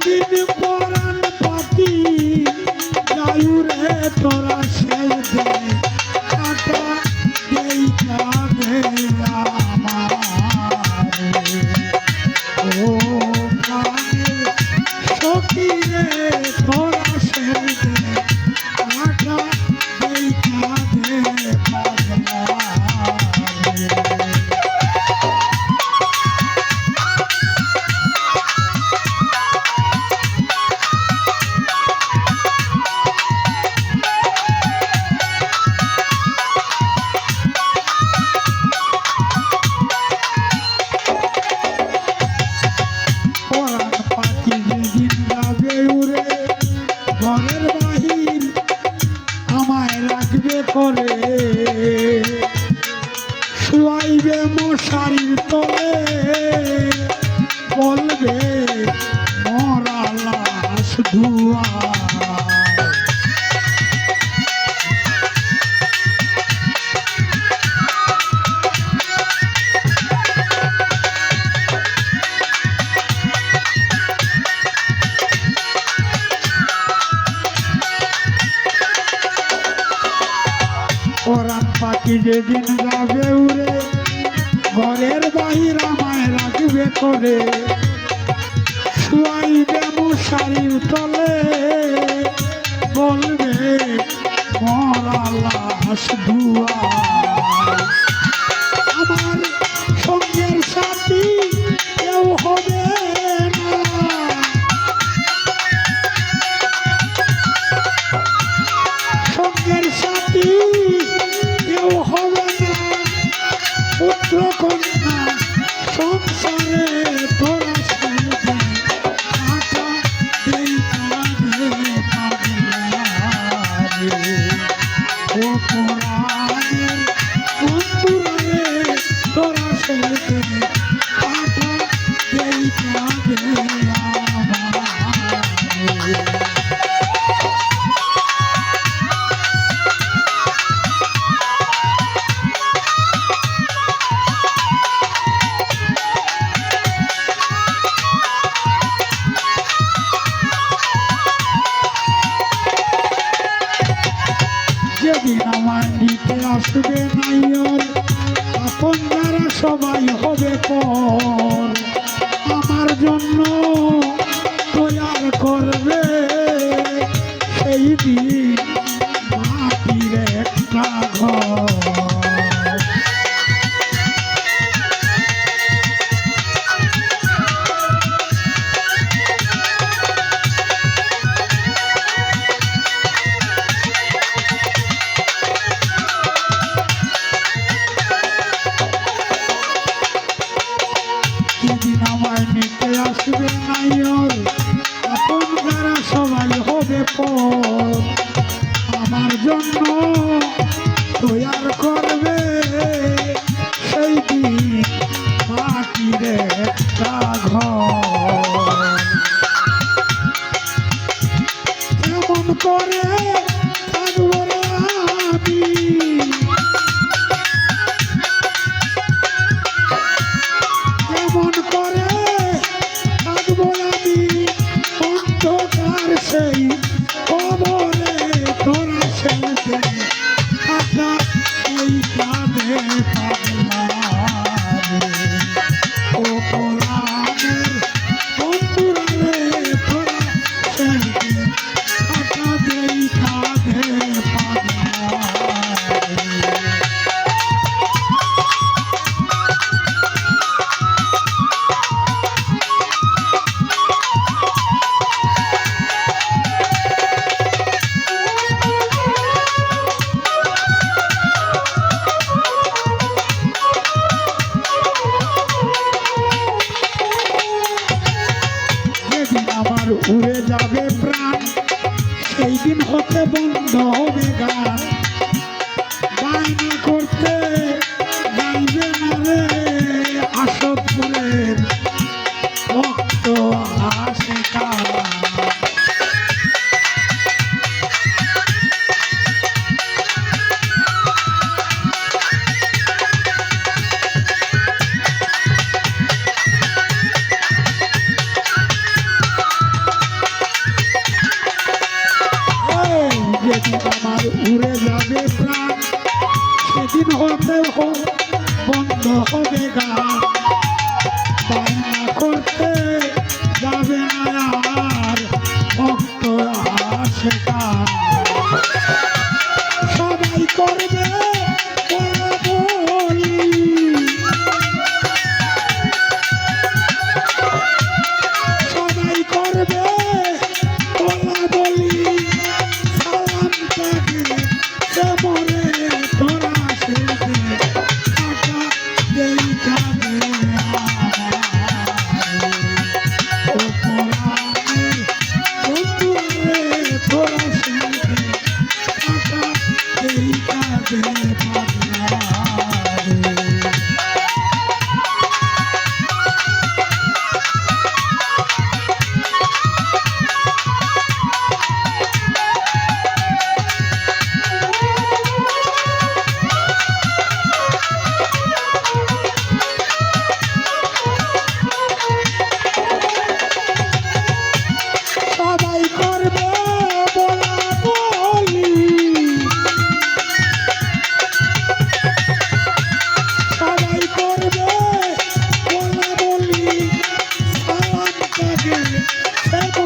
দিন পরাণ পাতি গায়ুরে তোরা সেই দে আটা দেই যাবে আমার। ও প্রাণের সখী রে লাইবে মশারির তলে বলবে মরা লাশ ধুয়া পরাণ পাখি যেদিন যাবে উড়ে, ঘরের বাহির আমায় রাখবে করে। শুয়াইবে মশারির তলে, বলবে মরা লাশ আমার মতো শুয়ে যাবে প্রাণ। সেই দিন হতে বন্ধ হবে গান। তো হবে গা। করতে Thank you. Thank you.